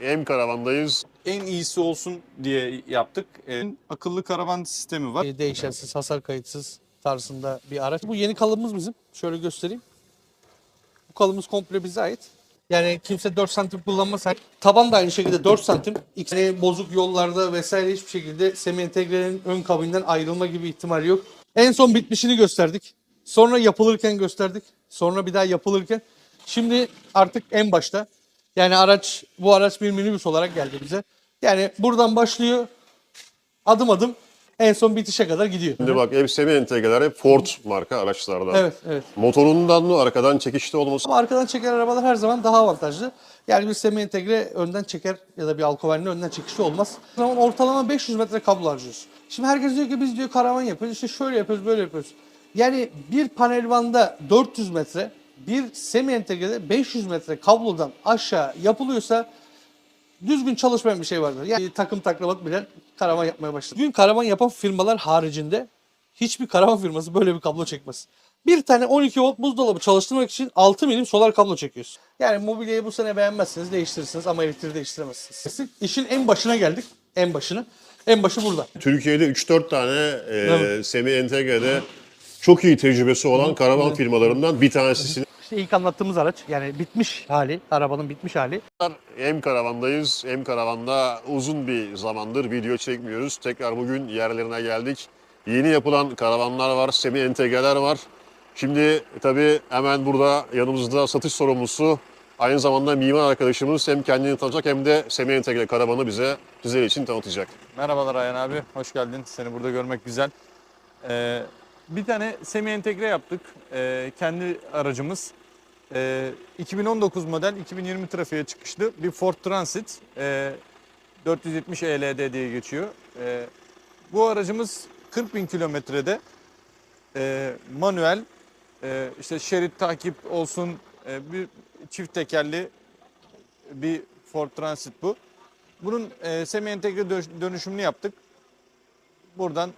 M karavandayız. En iyisi olsun diye yaptık. Ee, akıllı karavan sistemi var. E, değişensiz, hasar kayıtsız tarzında bir araç. Bu yeni kalıbımız bizim. Şöyle göstereyim. Bu kalıbımız komple bize ait. Yani kimse 4 santim kullanmaz. Yani Taban da aynı şekilde 4 santim. Yani bozuk yollarda vesaire hiçbir şekilde semi entegrenin ön kabinden ayrılma gibi ihtimali yok. En son bitmişini gösterdik. Sonra yapılırken gösterdik. Sonra bir daha yapılırken. Şimdi artık en başta. Yani araç bu araç bir minibüs olarak geldi bize. Yani buradan başlıyor adım adım en son bitişe kadar gidiyor. Şimdi bak ev semi entegreler hep Ford marka araçlarda. Evet, evet. Motorundan da arkadan çekişli olması Ama arkadan çeken arabalar her zaman daha avantajlı. Yani bir semi entegre önden çeker ya da bir alkovenli önden çekişli olmaz. O zaman ortalama 500 metre kablo harcıyoruz. Şimdi herkes diyor ki biz diyor karavan yapıyoruz. İşte şöyle yapıyoruz, böyle yapıyoruz. Yani bir panelvanda 400 metre, bir semi entegrede 500 metre kablodan aşağı yapılıyorsa düzgün çalışmayan bir şey vardır. Yani takım taklavat bilen karavan yapmaya başladı. Bugün karavan yapan firmalar haricinde hiçbir karavan firması böyle bir kablo çekmez. Bir tane 12 volt buzdolabı çalıştırmak için 6 milim solar kablo çekiyoruz. Yani mobilyayı bu sene beğenmezsiniz değiştirirsiniz ama elektriği değiştiremezsiniz. İşin en başına geldik. En başına. En başı burada. Türkiye'de 3-4 tane e, Evet. semi entegrede çok iyi tecrübesi olan karavan firmalarından bir tanesi. İşte ilk anlattığımız araç yani bitmiş hali, arabanın bitmiş hali. M karavandayız. M karavanda uzun bir zamandır video çekmiyoruz. Tekrar bugün yerlerine geldik. Yeni yapılan karavanlar var, semi entegreler var. Şimdi tabii hemen burada yanımızda satış sorumlusu aynı zamanda mimar arkadaşımız hem kendini tanıtacak hem de semi entegre karavanı bize sizler için tanıtacak. Merhabalar Ayhan abi, hoş geldin. Seni burada görmek güzel. Ee, bir tane semi entegre yaptık. Ee, kendi aracımız. Ee, 2019 model 2020 trafiğe çıkışlı bir Ford Transit. Ee, 470 ELD diye geçiyor. Ee, bu aracımız 40 bin kilometrede e, manuel e, işte şerit takip olsun e, bir çift tekerli bir Ford Transit bu. Bunun e, semi entegre dö- dönüşümünü yaptık. Buradan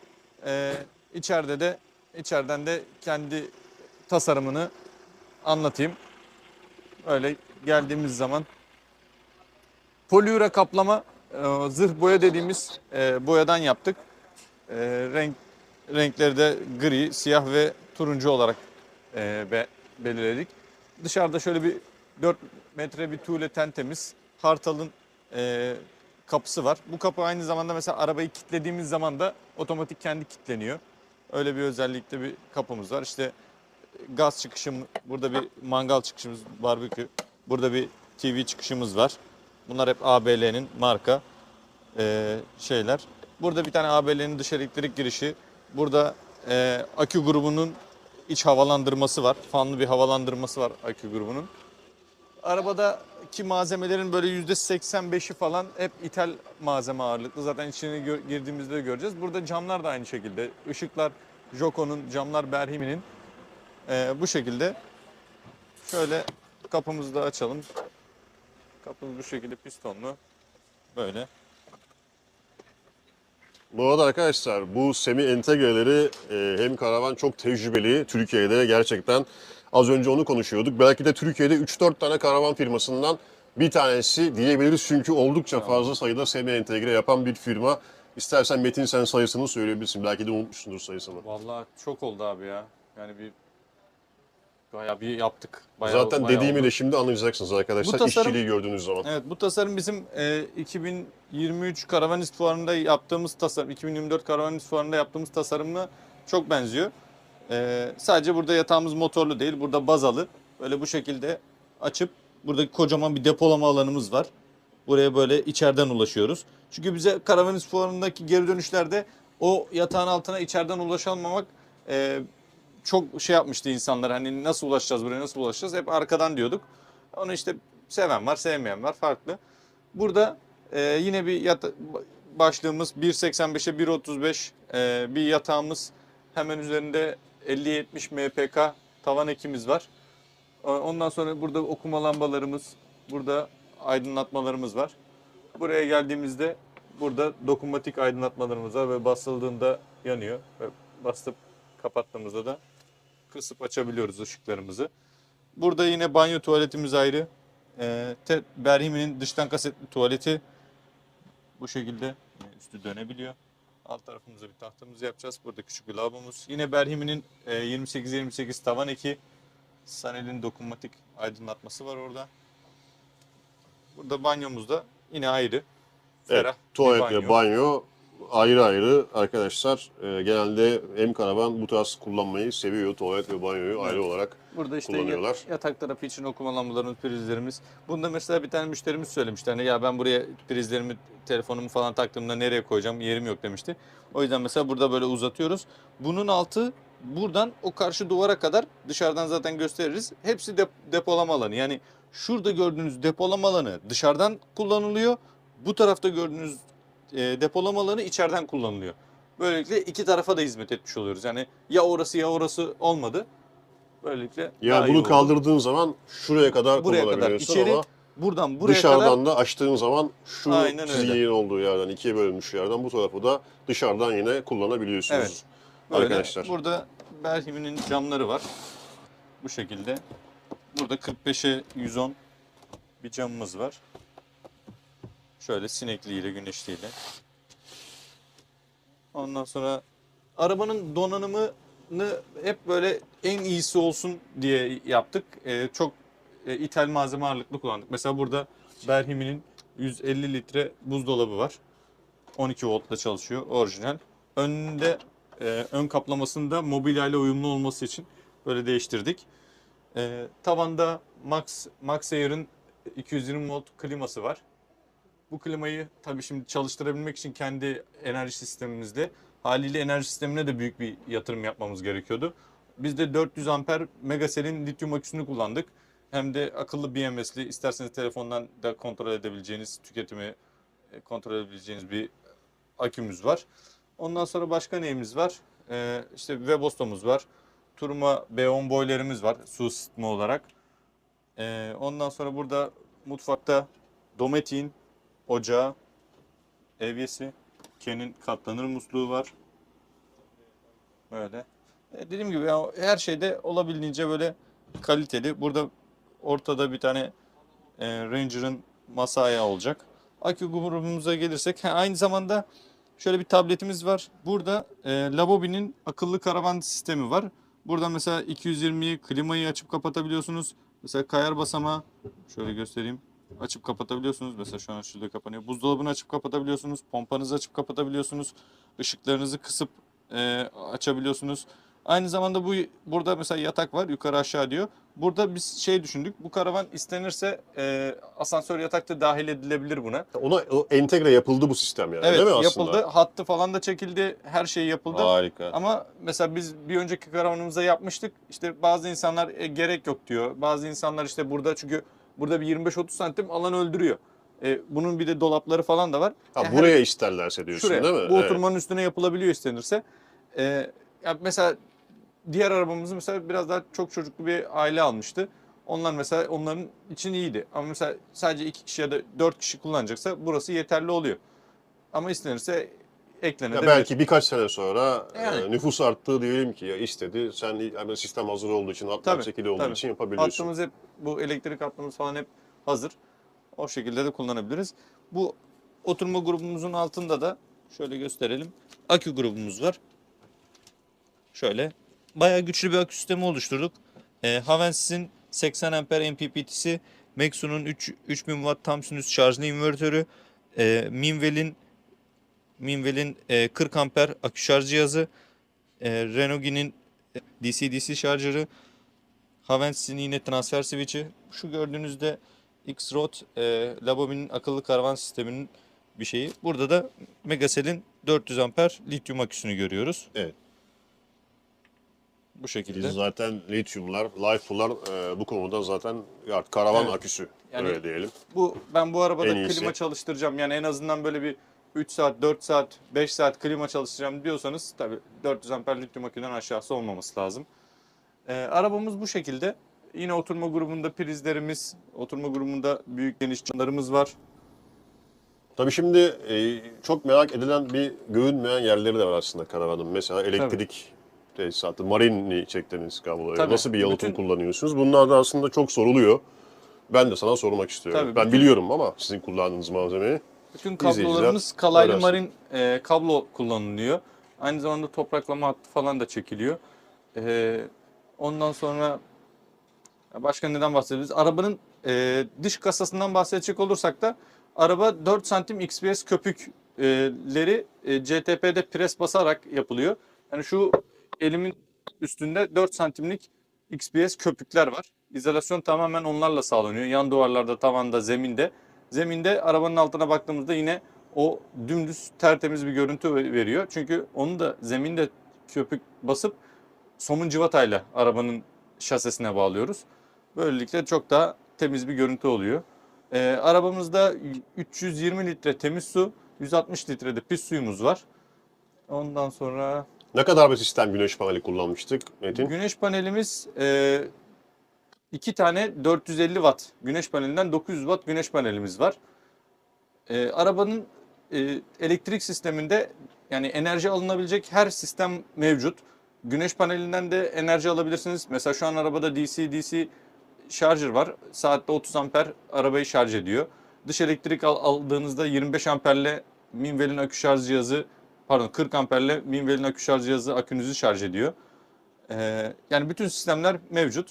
e, içeride de içeriden de kendi tasarımını anlatayım. Öyle geldiğimiz zaman poliüre kaplama e, zırh boya dediğimiz e, boyadan yaptık. E, renk renkleri de gri, siyah ve turuncu olarak e, be- belirledik. Dışarıda şöyle bir 4 metre bir tuğle tentemiz, Kartal'ın e, kapısı var. Bu kapı aynı zamanda mesela arabayı kilitlediğimiz zaman da otomatik kendi kilitleniyor. Öyle bir özellikte bir kapımız var. İşte gaz çıkışım, burada bir mangal çıkışımız, barbekü, burada bir TV çıkışımız var. Bunlar hep ABL'nin marka e, şeyler. Burada bir tane ABL'nin dış elektrik girişi. Burada e, akü grubunun iç havalandırması var. Fanlı bir havalandırması var akü grubunun. Arabadaki malzemelerin böyle %85'i falan hep ithal malzeme ağırlıklı. Zaten içine girdiğimizde de göreceğiz. Burada camlar da aynı şekilde. Işıklar Joko'nun, camlar Berhimi'nin. Ee, bu şekilde. Şöyle kapımızı da açalım. Kapımız bu şekilde pistonlu. Böyle. Bu arada arkadaşlar bu semi entegreleri e, hem karavan çok tecrübeli. Türkiye'de gerçekten az önce onu konuşuyorduk. Belki de Türkiye'de 3-4 tane karavan firmasından bir tanesi diyebiliriz. Çünkü oldukça fazla sayıda semi entegre yapan bir firma. İstersen Metin sen sayısını söyleyebilirsin. Belki de unutmuşsundur sayısını. Vallahi çok oldu abi ya. Yani bir bayağı bir yaptık. Bayağı, Zaten bayağı dediğimi oldu. de şimdi anlayacaksınız arkadaşlar. Bu tasarım- İşçiliği gördüğünüz zaman. Evet bu tasarım bizim e, 2023 Karavanist Fuarı'nda yaptığımız tasarım, 2024 Karavanist Fuarı'nda yaptığımız tasarımla çok benziyor. E, sadece burada yatağımız motorlu değil, burada bazalı. Böyle bu şekilde açıp burada kocaman bir depolama alanımız var. Buraya böyle içeriden ulaşıyoruz. Çünkü bize Karavanist Fuarı'ndaki geri dönüşlerde o yatağın altına içeriden ulaşamamak e, çok şey yapmıştı insanlar. Hani nasıl ulaşacağız buraya, nasıl ulaşacağız? Hep arkadan diyorduk. Onu işte seven var, sevmeyen var. Farklı. Burada e, yine bir yata- başlığımız 1.85'e 1.35 e, bir yatağımız. Hemen üzerinde 50-70 MPK tavan ekimiz var. Ondan sonra burada okuma lambalarımız, burada aydınlatmalarımız var. Buraya geldiğimizde burada dokunmatik aydınlatmalarımız var ve basıldığında yanıyor. Ve basıp kapattığımızda da kısıp açabiliyoruz ışıklarımızı. Burada yine banyo tuvaletimiz ayrı. e, te, Berhimi'nin dıştan kasetli tuvaleti bu şekilde üstü dönebiliyor. Alt tarafımıza bir tahtamızı yapacağız. Burada küçük bir lavabomuz. Yine Berhimi'nin e, 28-28 tavan eki. Sanel'in dokunmatik aydınlatması var orada. Burada banyomuz da yine ayrı. Evet, Ferah bir tuvalet banyo. ve banyo ayrı ayrı arkadaşlar. e, genelde M Karavan bu tarz kullanmayı seviyor. Tuvalet ve banyoyu ayrı olarak. Burada işte kullanıyorlar. yat- yatak tarafı için okuma lambalarımız, prizlerimiz. Bunda mesela bir tane müşterimiz söylemişti. Hani ya ben buraya prizlerimi, telefonumu falan taktığımda nereye koyacağım? Yerim yok demişti. O yüzden mesela burada böyle uzatıyoruz. Bunun altı buradan o karşı duvara kadar dışarıdan zaten gösteririz. Hepsi dep- depolama alanı. Yani şurada gördüğünüz depolama alanı dışarıdan kullanılıyor. Bu tarafta gördüğünüz e, depolama alanı içeriden kullanılıyor. Böylelikle iki tarafa da hizmet etmiş oluyoruz. Yani ya orası ya orası olmadı. Böylelikle iyi bunu kaldırdığın zaman şuraya kadar buraya kadar kullanabiliyorsun içeri ama buradan buraya dışarıdan kadar da açtığın zaman şu Aynen öyle. çizginin olduğu yerden ikiye bölünmüş yerden bu tarafı da dışarıdan yine kullanabiliyorsunuz. Evet. böyle Arkadaşlar. Burada Belhim'in camları var. Bu şekilde. Burada 45'e 110 bir camımız var. Şöyle sinekliğiyle, güneşliğiyle. Ondan sonra arabanın donanımını hep böyle en iyisi olsun diye yaptık. Ee, çok e, ithal malzeme ağırlıklı kullandık. Mesela burada Berhimi'nin 150 litre buzdolabı var. 12 voltla çalışıyor orijinal. Önünde e, ön kaplamasında mobilya ile uyumlu olması için böyle değiştirdik. E, tavanda Max Max Air'ın 220 volt kliması var. Bu klimayı tabii şimdi çalıştırabilmek için kendi enerji sistemimizde haliyle enerji sistemine de büyük bir yatırım yapmamız gerekiyordu. Biz de 400 amper Megacel'in lityum aküsünü kullandık. Hem de akıllı BMS'li isterseniz telefondan da kontrol edebileceğiniz tüketimi e, kontrol edebileceğiniz bir akümüz var. Ondan sonra başka neyimiz var? Ee, işte Webostom'uz var. Turma B10 boylerimiz var su ısıtma olarak. Ee, ondan sonra burada mutfakta Dometik'in ocağı, evyesi, Ken'in katlanır musluğu var. Böyle. E, dediğim gibi ya, her şeyde olabildiğince böyle kaliteli. Burada ortada bir tane e, Ranger'ın masa ayağı olacak. Akü grubumuza gelirsek ha, aynı zamanda şöyle bir tabletimiz var. Burada e, Labobi'nin akıllı karavan sistemi var. Burada mesela 220'yi klimayı açıp kapatabiliyorsunuz. Mesela kayar basama şöyle göstereyim. Açıp kapatabiliyorsunuz. Mesela şu an şurada kapanıyor. Buzdolabını açıp kapatabiliyorsunuz. Pompanızı açıp kapatabiliyorsunuz. Işıklarınızı kısıp e, açabiliyorsunuz. Aynı zamanda bu burada mesela yatak var yukarı aşağı diyor. Burada biz şey düşündük. Bu karavan istenirse e, asansör yatak da dahil edilebilir buna. Ona o entegre yapıldı bu sistem yani Evet değil mi aslında? yapıldı. Hattı falan da çekildi. Her şey yapıldı. Harika. Ama mesela biz bir önceki karavanımıza yapmıştık. İşte bazı insanlar "E, gerek yok diyor. Bazı insanlar işte burada çünkü burada bir 25-30 santim alan öldürüyor. E, bunun bir de dolapları falan da var. Ha, her- buraya isterlerse diyorsun şuraya, değil mi? Bu Evet. oturmanın üstüne yapılabiliyor istenirse. E, ya mesela diğer arabamızı mesela biraz daha çok çocuklu bir aile almıştı. Onlar mesela onların için iyiydi. Ama mesela sadece iki kişi ya da dört kişi kullanacaksa burası yeterli oluyor. Ama istenirse eklenebilir. belki birkaç sene sonra Yani. e, nüfus arttı diyelim ki ya istedi. Sen yani sistem hazır olduğu için, hatlar Tabii, çekili olduğu tabii. için yapabiliyorsun. Hattımız hep bu elektrik hattımız falan hep hazır. O şekilde de kullanabiliriz. Bu oturma grubumuzun altında da şöyle gösterelim. Akü grubumuz var. Şöyle bayağı güçlü bir akü sistemi oluşturduk. E, Havens'in 80 amper MPPT'si, Maxun'un 3 3000 watt tam sinüs şarjlı invertörü, e, Minwell'in Minwell'in e, 40 amper akü şarj cihazı, e, Renogi'nin DC-DC şarjörü, Havens'in yine transfer switch'i. Şu gördüğünüzde X-Rod e, Labobi'nin akıllı karavan sisteminin bir şeyi. Burada da Megacel'in 400 amper lityum aküsünü görüyoruz. Evet. Bu şekilde. Biz zaten lityumlar, life'lar e, bu konuda zaten ya, karavan Evet. aküsü Yani- öyle diyelim. Bu ben bu arabada klima çalıştıracağım. Yani en azından böyle bir 3 saat, 4 saat, 5 saat klima çalıştıracağım diyorsanız tabii 400 amper lityum aküden aşağısı olmaması lazım. Ee, arabamız bu şekilde. Yine oturma grubunda prizlerimiz, oturma grubunda büyük geniş camlarımız var. Tabii şimdi e, çok merak edilen bir görünmeyen yerleri de var aslında karavanın. Mesela elektrik tesisatı, marinli çektiğiniz kabloları. Tabii, Nasıl bir yalıtım bütün- kullanıyorsunuz? Bunlar da aslında çok soruluyor. Ben de sana sormak istiyorum. Tabii, ben bütün- biliyorum ama sizin kullandığınız malzemeyi. Bütün kablolarımız kalaylı öğrensin. marin e, kablo kullanılıyor. Aynı zamanda topraklama hattı falan da çekiliyor. E, ondan sonra başka neden bahsedebiliriz? Arabanın e, dış kasasından bahsedecek olursak da araba 4 santim XPS köpükleri e, CTP'de pres basarak yapılıyor. Yani şu elimin üstünde 4 santimlik XPS köpükler var. İzolasyon tamamen onlarla sağlanıyor. Yan duvarlarda, tavanda, zeminde. Zeminde arabanın altına baktığımızda yine o dümdüz tertemiz bir görüntü ve- veriyor. Çünkü onu da zeminde köpük basıp somun civatayla arabanın şasesine bağlıyoruz. Böylelikle çok daha temiz bir görüntü oluyor. Ee, arabamızda 320 litre temiz su, 160 litre de pis suyumuz var. Ondan sonra Ne kadar bir sistem güneş paneli kullanmıştık Metin? güneş panelimiz e, iki tane 450 watt güneş panelinden 900 watt güneş panelimiz var. E, arabanın e, elektrik sisteminde yani enerji alınabilecek her sistem mevcut. Güneş panelinden de enerji alabilirsiniz. Mesela şu an arabada DC DC şarjır var. Saatte 30 amper arabayı şarj ediyor. Dış elektrik al- aldığınızda 25 amperle Minwell'in akü şarj cihazı pardon 40 amperle Minwell'in akü şarj cihazı akünüzü şarj ediyor. Ee, yani bütün sistemler mevcut.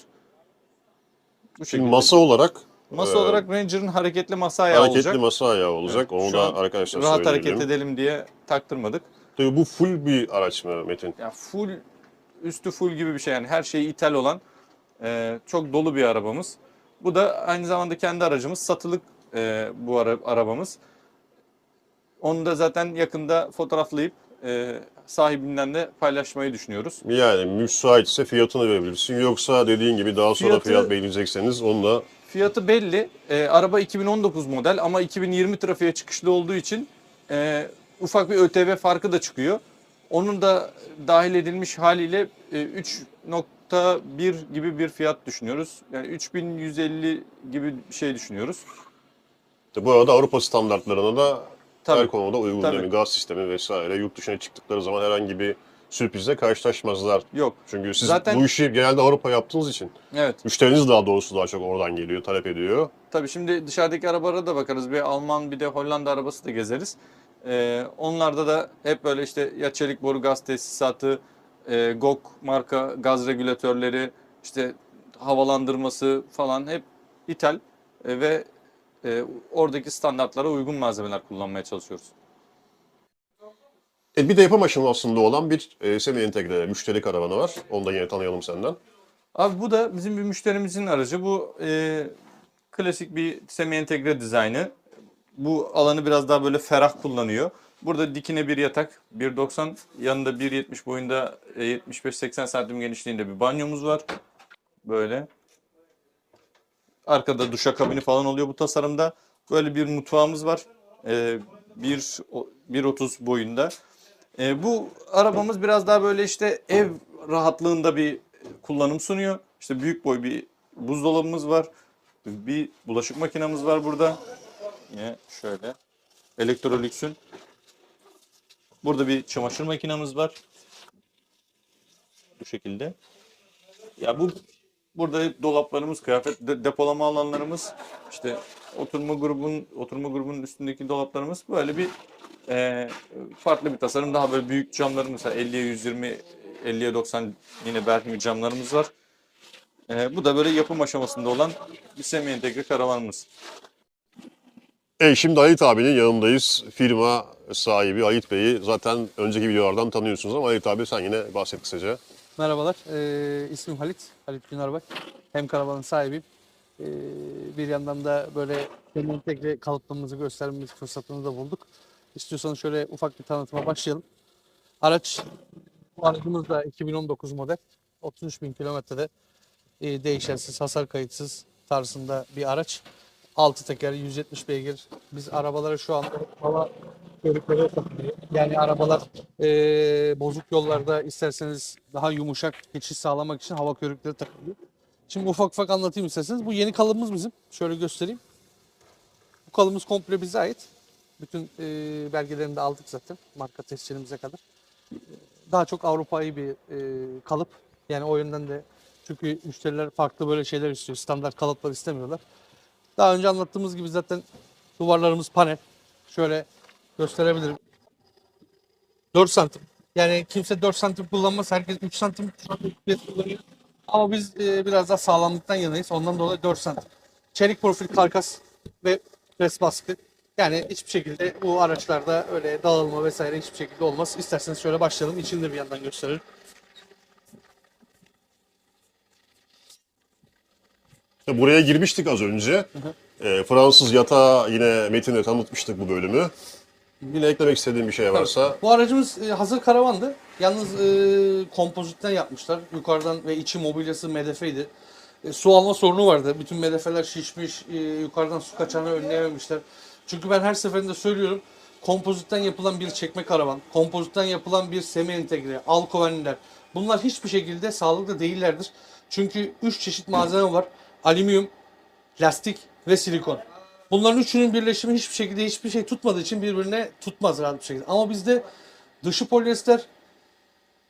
Bu şekilde. masa olarak Masa e, olarak Ranger'ın hareketli masa ayağı hareketli olacak. masa ayağı olacak. Onu Şu da arkadaşlar Rahat söyleyelim. hareket edelim diye taktırmadık. Tabii bu full bir araç mı Metin? Yani full üstü full gibi bir şey yani her şeyi ithal olan e, çok dolu bir arabamız. Bu da aynı zamanda kendi aracımız satılık e, bu ara, arabamız. Onu da zaten yakında fotoğraflayıp e, sahibinden de paylaşmayı düşünüyoruz. Yani müsaitse fiyatını verebilirsin. Yoksa dediğin gibi daha sonra Fiyatı- fiyat belirleyecekseniz onu da Fiyatı belli. E, araba 2019 model ama 2020 trafiğe çıkışlı olduğu için e, ufak bir ÖTV farkı da çıkıyor. Onun da dahil edilmiş haliyle e, 3.1 gibi bir fiyat düşünüyoruz. Yani 3150 gibi bir şey düşünüyoruz. bu arada Avrupa standartlarına da Tabii. her konuda uygun Tabii. değil mi? Gaz sistemi vesaire. Yurt dışına çıktıkları zaman herhangi bir sürprizle karşılaşmazlar. Yok. Çünkü siz Zaten- bu işi genelde Avrupa yaptığınız için Evet. müşteriniz daha doğrusu daha çok oradan geliyor, talep ediyor. Tabii şimdi dışarıdaki arabalara da bakarız. Bir Alman bir de Hollanda arabası da gezeriz. Ee, onlarda da hep böyle işte ya çelik boru gaz tesisatı, e, GOK marka gaz regülatörleri, işte havalandırması falan hep ithal e, ve e, oradaki standartlara uygun malzemeler kullanmaya çalışıyoruz. E bir de yapım aşamasında olan bir e, semi entegre müşteri karavanı var. Onu da yine tanıyalım senden. Abi bu da bizim bir müşterimizin aracı. Bu e, klasik bir semi entegre dizaynı. Bu alanı biraz daha böyle ferah kullanıyor. Burada dikine bir yatak, 1.90 yanında 1.70 boyunda e, 75-80 santim genişliğinde bir banyomuz var. Böyle. Arkada duşakabini falan oluyor bu tasarımda. Böyle bir mutfağımız var. E, 1 o- 1.30 boyunda. E, bu arabamız biraz daha böyle işte ev rahatlığında bir kullanım sunuyor. İşte büyük boy bir buzdolabımız var. Bir bulaşık makinamız var burada. Yine şöyle. Electrolux'ün. Burada bir çamaşır makinamız var. Bu şekilde. Ya bu burada hep dolaplarımız, kıyafet de- depolama alanlarımız, işte oturma grubun oturma grubunun üstündeki dolaplarımız böyle bir e, farklı bir tasarım. Daha böyle büyük camlarımız mesela 50'ye 120, 50'ye 90 yine Berkmi camlarımız var. E, bu da böyle yapım aşamasında olan bir semi entegre karavanımız. E şimdi Halit abinin yanındayız. Firma sahibi Halit Bey'i zaten önceki videolardan tanıyorsunuz ama Halit abi sen yine bahset kısaca. Merhabalar, ee, ismim Halit, Halit Günarbay. Hem karavanın sahibiyim. Ee, bir yandan da böyle kendi entegre kalıplarımızı göstermemiz fırsatını da bulduk. İstiyorsanız şöyle ufak bir tanıtıma başlayalım. Araç, bu aracımız da 2019 model. 33 bin kilometrede e, değişensiz, hasar kayıtsız tarzında bir araç. 6 teker, 170 beygir. Biz arabalara şu anda hava körükleri takılıyor. Yani arabalar e, bozuk yollarda isterseniz daha yumuşak geçiş sağlamak için hava körükleri takılıyor. Şimdi ufak ufak anlatayım isterseniz. Bu yeni kalıbımız bizim. Şöyle göstereyim. Bu kalıbımız komple bize ait. Bütün e, belgelerini de aldık zaten. Marka tescilimize kadar. Daha çok Avrupa'yı bir e, kalıp. Yani o yönden de çünkü müşteriler farklı böyle şeyler istiyor. Standart kalıplar istemiyorlar. Daha önce anlattığımız gibi zaten duvarlarımız panel. Şöyle gösterebilirim. 4 santim. Yani kimse 4 santim kullanmaz. Herkes 3 santim kullanıyor. Ama biz e, biraz daha sağlamlıktan yanayız. Ondan dolayı 4 santim. Çelik profil karkas ve pres baskı. Yani hiçbir şekilde bu araçlarda öyle dağılma vesaire hiçbir şekilde olmaz. İsterseniz şöyle başlayalım. İçini de bir yandan gösterelim. Buraya girmiştik az önce. Ee, Fransız yatağı yine Metin'le tanıtmıştık bu bölümü. Yine eklemek istediğim bir şey varsa. Bu aracımız e, hazır karavandı. Yalnız e, kompozitten yapmışlar. Yukarıdan ve içi mobilyası medefeydi. E, su alma sorunu vardı. Bütün medefeler şişmiş. e, yukarıdan su kaçağını önleyememişler. Çünkü ben her seferinde söylüyorum. Kompozitten yapılan bir çekme karavan, kompozitten yapılan bir semi entegre, alkovenliler. Bunlar hiçbir şekilde sağlıklı değillerdir. Çünkü 3 çeşit malzeme var. Alüminyum, lastik ve silikon. Bunların üçünün birleşimi hiçbir şekilde hiçbir şey tutmadığı için birbirine tutmaz rahat bir şekilde. Ama bizde dışı polyester,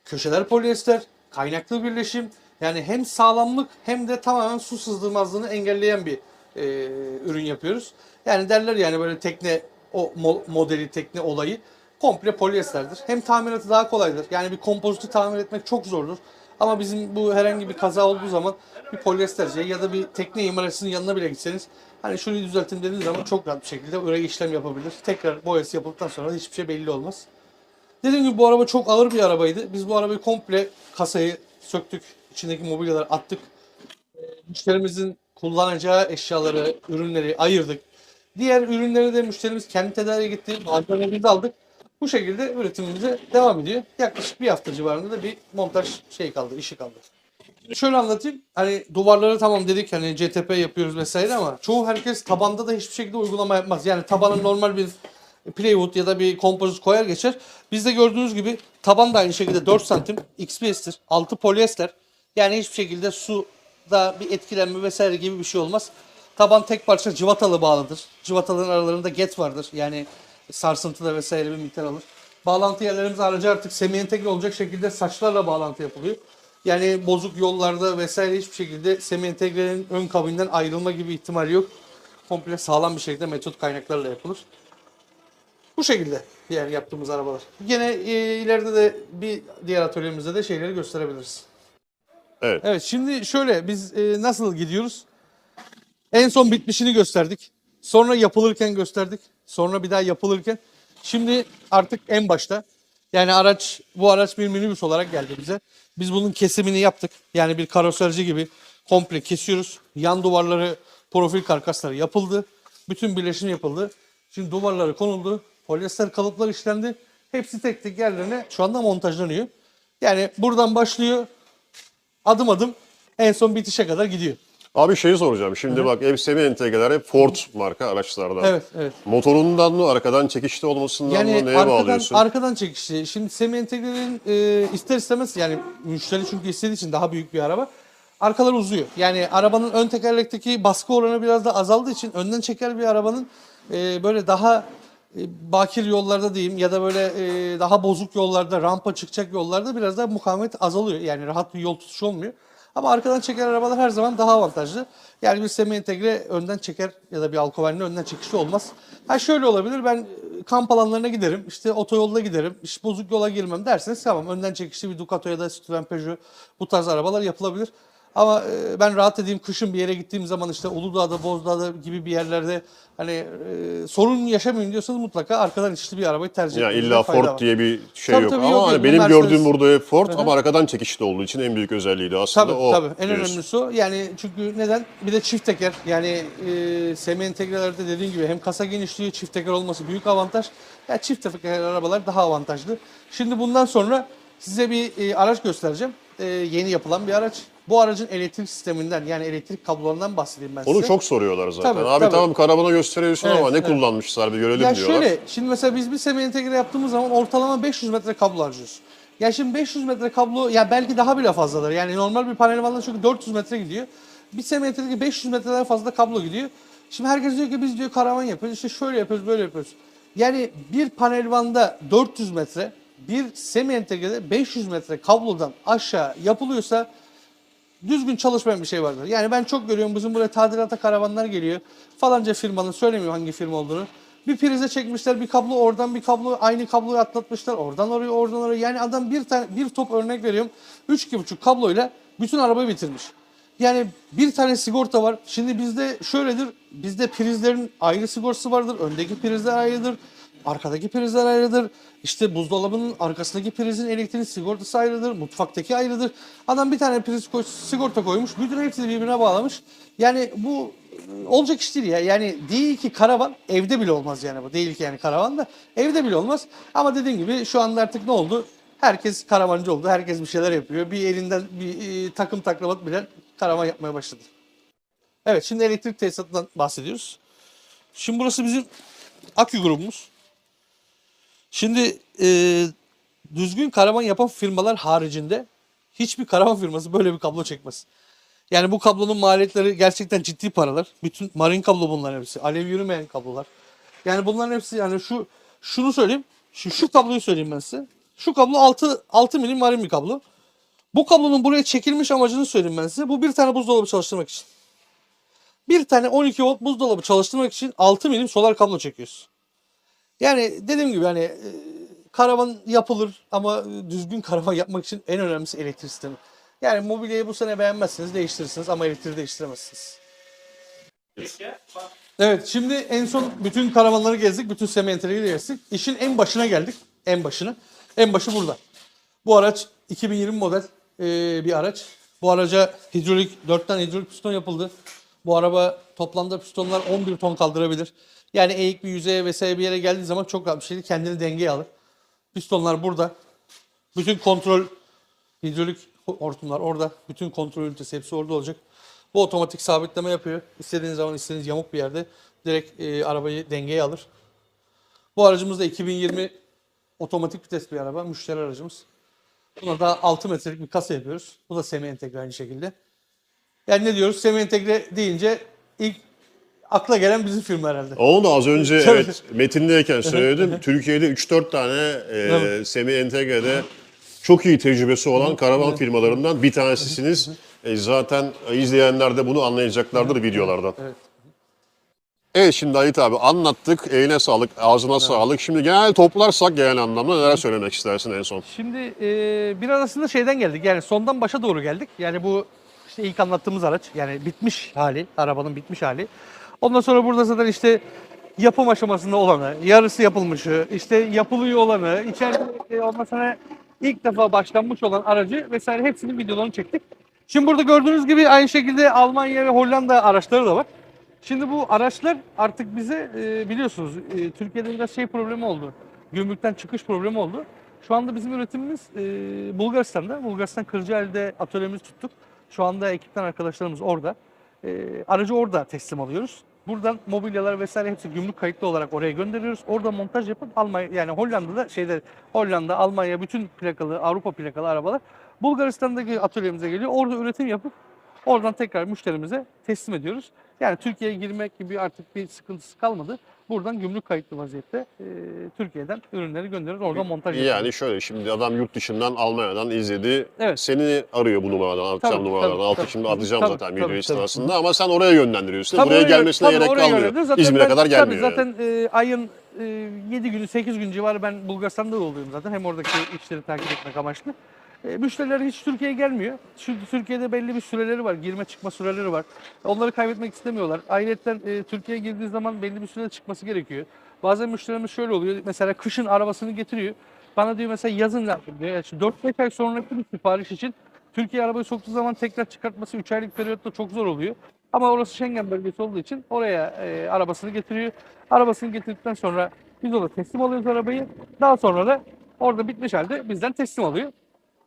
köşeler polyester, kaynaklı birleşim. Yani hem sağlamlık hem de tamamen su sızdırmazlığını engelleyen bir e, ürün yapıyoruz. Yani derler yani böyle tekne o mo- modeli tekne olayı komple polyesterdir. Hem tamiratı daha kolaydır. Yani bir kompoziti tamir etmek çok zordur. Ama bizim bu herhangi bir kaza olduğu zaman bir polyesterciye ya da bir tekne imalatçısının yanına bile gitseniz hani şunu düzeltin dediğiniz zaman çok rahat bir şekilde oraya işlem yapabilir. Tekrar boyası yapıldıktan sonra hiçbir şey belli olmaz. Dediğim gibi bu araba çok ağır bir arabaydı. Biz bu arabayı komple kasayı söktük. İçindeki mobilyaları attık. Müşterimizin kullanacağı eşyaları, ürünleri ayırdık. Diğer ürünleri de müşterimiz kendi tedarik etti. Malzemeleri biz aldık. Bu şekilde üretimimize devam ediyor. Yaklaşık bir hafta civarında da bir montaj şey kaldı, işi kaldı. Şöyle anlatayım. Hani duvarları tamam dedik hani CTP yapıyoruz vesaire ama çoğu herkes tabanda da hiçbir şekilde uygulama yapmaz. Yani tabana normal bir plywood ya da bir kompozit koyar geçer. Bizde gördüğünüz gibi taban da aynı şekilde 4 santim XPS'tir. Altı polyester. Yani hiçbir şekilde suda bir etkilenme vesaire gibi bir şey olmaz. Taban tek parça cıvatalı bağlıdır. Cıvataların aralarında get vardır. Yani sarsıntıda vesaire bir miktar alır. Bağlantı yerlerimiz aracı artık semi entegre olacak şekilde saçlarla bağlantı yapılıyor. Yani bozuk yollarda vesaire hiçbir şekilde semi entegrenin ön kabinden ayrılma gibi ihtimal yok. Komple sağlam bir şekilde metot kaynaklarla yapılır. Bu şekilde diğer yaptığımız arabalar. Yine e, ileride de bir diğer atölyemizde de şeyleri gösterebiliriz. Evet. Evet şimdi şöyle biz e, nasıl gidiyoruz? En son bitmişini gösterdik. Sonra yapılırken gösterdik. Sonra bir daha yapılırken. Şimdi artık en başta. Yani araç bu araç bir minibüs olarak geldi bize. Biz bunun kesimini yaptık. Yani bir karoserci gibi komple kesiyoruz. Yan duvarları, profil karkasları yapıldı. Bütün birleşim yapıldı. Şimdi duvarları konuldu. Polyester kalıplar işlendi. Hepsi tek tek yerlerine şu anda montajlanıyor. Yani buradan başlıyor. Adım adım en son bitişe kadar gidiyor. Abi şeyi soracağım. Şimdi bak ev semi entegreler hep Ford marka araçlardan. Evet, evet. Motorundan mı, arkadan çekişli olmasından Yani mı neye arkadan, bağlıyorsun? arkadan çekişli. Şimdi semi entegrelerin e, ister istemez yani müşteri çünkü istediği için daha büyük bir araba. Arkalar uzuyor. Yani arabanın ön tekerlekteki baskı oranı biraz da azaldığı için önden çeker bir arabanın e, böyle daha e, bakir yollarda diyeyim ya da böyle e, daha bozuk yollarda, rampa çıkacak yollarda biraz daha mukavemet azalıyor. Yani rahat bir yol tutuşu olmuyor. Ama arkadan çeken arabalar her zaman daha avantajlı. Yani bir semi entegre önden çeker ya da bir alkovenli önden çekişli olmaz. Ha şöyle olabilir ben e, kamp alanlarına giderim, işte otoyolda giderim, işte bozuk yola girmem derseniz tamam önden çekişli bir Ducato ya da Citroen Peugeot bu tarz arabalar yapılabilir. Ama e, ben rahat edeyim kışın bir yere gittiğim zaman işte Uludağ'da, Bozdağ'da gibi bir yerlerde hani e, sorun yaşamayın diyorsanız mutlaka arkadan içli bir arabayı tercih Ya etmenizde illa Ford var. diye bir şey Tabii yok. tabii, ama yok, hani benim Mercedes. gördüğüm burada hep Ford hı. ama arkadan çekişli olduğu için en büyük özelliği de aslında Tabii o. tabii en diyorsun. önemlisi o. Yani çünkü neden? Bir de çift teker. Yani e, semi entegrelerde dediğim gibi hem kasa genişliği çift teker olması büyük avantaj. Ya çift teker arabalar daha avantajlı. Şimdi bundan sonra size bir e, araç göstereceğim. E, yeni yapılan bir araç. Bu aracın elektrik sisteminden yani elektrik kablolarından bahsedeyim ben Onu size. çok soruyorlar zaten. Tabii, Abi tabii. tamam karavana gösteriyorsun Evet, ama ne evet. kullanmışlar bir görelim Ya diyorlar. şöyle, şimdi mesela biz bir semi entegre yaptığımız zaman ortalama 500 metre kablo harcıyoruz. Ya şimdi 500 metre kablo, ya belki daha bile fazladır. Yani normal bir panel vanla çünkü 400 metre gidiyor. Bir semi entegre 500 metreden fazla kablo gidiyor. Şimdi herkes diyor ki biz diyor karavan yapıyoruz, işte şöyle yapıyoruz, böyle yapıyoruz. Yani bir panel vanda 400 metre, bir semi entegrede 500 metre kablodan aşağı yapılıyorsa düzgün çalışmayan bir şey vardır. Yani ben çok görüyorum bizim buraya tadilata karavanlar geliyor. Falanca firmanın söylemiyorum hangi firma olduğunu. Bir prize çekmişler bir kablo oradan bir kablo aynı kabloyu atlatmışlar oradan oraya oradan oraya. Yani adam bir tane bir top örnek veriyorum. 3,5 kabloyla bütün arabayı bitirmiş. Yani bir tane sigorta var. Şimdi bizde şöyledir. Bizde prizlerin ayrı sigortası vardır. Öndeki prizler ayrıdır. Arkadaki prizler ayrıdır. İşte buzdolabının arkasındaki prizin elektrik sigortası ayrıdır. Mutfaktaki ayrıdır. Adam bir tane priz koy, sigorta koymuş. Bütün hepsini birbirine bağlamış. Yani bu e, olacak iş değil ya. Yani değil ki karavan evde bile olmaz yani bu. Değil ki yani karavan da evde bile olmaz. Ama dediğim gibi şu anda artık ne oldu? Herkes karavancı oldu. Herkes bir şeyler yapıyor. Bir elinden bir e, takım taklavat bilen karavan yapmaya başladı. Evet şimdi elektrik tesisatından bahsediyoruz. Şimdi burası bizim akü grubumuz. Şimdi e, düzgün karavan yapan firmalar haricinde hiçbir karavan firması böyle bir kablo çekmez. Yani bu kablonun maliyetleri gerçekten ciddi paralar. Bütün marin kablo bunların hepsi. Alev yürümeyen kablolar. Yani bunların hepsi yani şu şunu söyleyeyim. Şu, şu kabloyu söyleyeyim ben size. Şu kablo 6, 6 milim marin bir kablo. Bu kablonun buraya çekilmiş amacını söyleyeyim ben size. Bu bir tane buzdolabı çalıştırmak için. Bir tane 12 volt buzdolabı çalıştırmak için 6 milim solar kablo çekiyoruz. Yani dediğim gibi hani karavan yapılır ama e, düzgün karavan yapmak için en önemlisi elektrik sistemi. Yani mobilyayı bu sene beğenmezsiniz değiştirirsiniz ama elektriği değiştiremezsiniz. Evet şimdi en son bütün karavanları gezdik. Bütün sementeriyi gezdik. İşin en başına geldik. En başına. En başı burada. Bu araç 2020 model e, bir araç. Bu araca hidrolik, 4 tane hidrolik piston yapıldı. Bu araba toplamda pistonlar 11 ton kaldırabilir. Yani eğik bir yüzeye vesaire bir yere geldiği zaman çok rahat bir şekilde kendini dengeye alır. Pistonlar burada. Bütün kontrol hidrolik hortumlar orada. Bütün kontrol ünitesi hepsi orada olacak. Bu otomatik sabitleme yapıyor. İstediğiniz zaman istediğiniz yamuk bir yerde direkt e, arabayı dengeye alır. Bu aracımız da 2020 otomatik vites bir araba. Müşteri aracımız. Buna da 6 metrelik bir kasa yapıyoruz. Bu da semi entegre aynı şekilde. Yani ne diyoruz? Semi entegre deyince ilk akla gelen bizim firma herhalde. Onu da az önce evet metindeyken söyledim. Türkiye'de 3-4 tane e, Evet. semi entegrede çok iyi tecrübesi olan karavan firmalarından bir tanesisiniz. E, zaten izleyenler de bunu anlayacaklardır videolardan. Evet. Evet şimdi Ait abi anlattık. Eline sağlık, ağzına sağlık. Şimdi genel toplarsak genel anlamda neler söylemek istersin en son? Şimdi e, biraz aslında şeyden geldik. Yani sondan başa doğru geldik. Yani bu işte ilk anlattığımız araç. Yani bitmiş hali. Arabanın bitmiş hali. Ondan sonra burada zaten işte yapım aşamasında olanı, yarısı yapılmışı, işte yapılıyor olanı, içeride e, ondan sonra ilk defa başlanmış olan aracı vesaire hepsinin videolarını çektik. Şimdi burada gördüğünüz gibi aynı şekilde Almanya ve Hollanda araçları da var. Şimdi bu araçlar artık bize e, biliyorsunuz e, Türkiye'de biraz şey problemi oldu. Gümrükten çıkış problemi oldu. Şu anda bizim üretimimiz e, Bulgaristan'da. Bulgaristan Kırcaali'de atölyemizi tuttuk. Şu anda ekipten arkadaşlarımız orada. Aracı orada teslim alıyoruz. Buradan mobilyalar vesaire hepsi gümrük kayıtlı olarak oraya gönderiyoruz. Orada montaj yapıp Almanya yani Hollanda'da şeyde Hollanda, Almanya bütün plakalı Avrupa plakalı arabalar Bulgaristan'daki atölyemize geliyor. Orada üretim yapıp oradan tekrar müşterimize teslim ediyoruz. Yani Türkiye'ye girmek gibi artık bir sıkıntısı kalmadı. Buradan gümrük kayıtlı vaziyette e, Türkiye'den ürünleri gönderiyoruz. Oradan montaj yapıyoruz. Yani şöyle şimdi adam yurt dışından Almanya'dan izledi. Evet. Seni arıyor bu numaradan. Atacağım Tabii, numaradan. tabii, Altı tabii. şimdi atacağım Tabii, zaten tabii, video esnasında ama sen oraya yönlendiriyorsun. Tabii Buraya oraya- gelmesine tabii gerek oraya kalmıyor. Zaten İzmir'e ben- kadar gelmiyor. Tabii yani. zaten e, ayın e, 7 günü 8 gün civarı ben Bulgaristan'da da oluyorum zaten. Hem oradaki işleri takip etmek amaçlı. E, müşteriler hiç Türkiye'ye gelmiyor. Çünkü Türkiye'de belli bir süreleri var. Girme çıkma süreleri var. Onları kaybetmek istemiyorlar. Ayrıca e, Türkiye'ye girdiği zaman belli bir sürede çıkması gerekiyor. Bazen müşterimiz şöyle oluyor. Mesela kışın arabasını getiriyor. Bana diyor mesela yazın lazım diyor. Yani şu 4-5 ay sonraki bir sipariş için Türkiye arabayı soktuğu zaman tekrar çıkartması 3 aylık periyotta çok zor oluyor. Ama orası Schengen bölgesi olduğu için oraya e, arabasını getiriyor. Arabasını getirdikten sonra biz ona teslim alıyoruz arabayı. Daha sonra da orada bitmiş halde bizden teslim alıyor.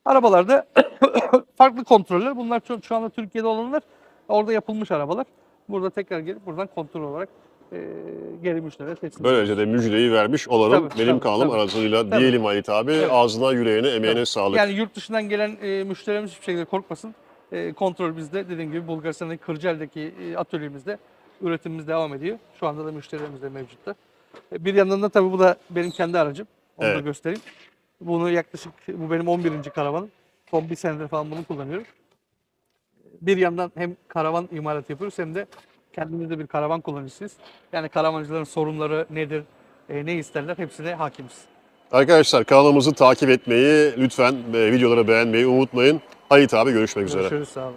Arabalarda farklı kontroller. Bunlar şu, şu anda Türkiye'de olanlar orada yapılmış arabalar. Burada tekrar gelip buradan kontrol olarak e, geri müşteriye teslim Böylece de müjdeyi vermiş olalım. Tabii, Benim tabii, kanalım tabii. aracılığıyla Tabii. diyelim Ait abi. Evet. Ağzına, yüreğine, emeğine Tabii. sağlık. Yani yurt dışından gelen e, müşterimiz hiçbir şekilde korkmasın. E, kontrol bizde. Dediğim gibi Bulgaristan'daki Kırcaali'deki e, atölyemizde üretimimiz devam ediyor. Şu anda da müşterilerimiz de mevcutta. Bir yandan da tabii bu da benim kendi aracım. Onu da Evet. göstereyim. Bunu yaklaşık, bu benim 11. karavanım. Son bir senedir falan bunu kullanıyorum. Bir yandan hem karavan imalatı yapıyoruz hem de kendimiz de bir karavan kullanıcısıyız. Yani karavancıların sorunları nedir, e, ne isterler hepsine hakimiz. Arkadaşlar kanalımızı takip etmeyi, lütfen e, videoları beğenmeyi unutmayın. Halit abi görüşmek üzere. Görüşürüz sağ olun.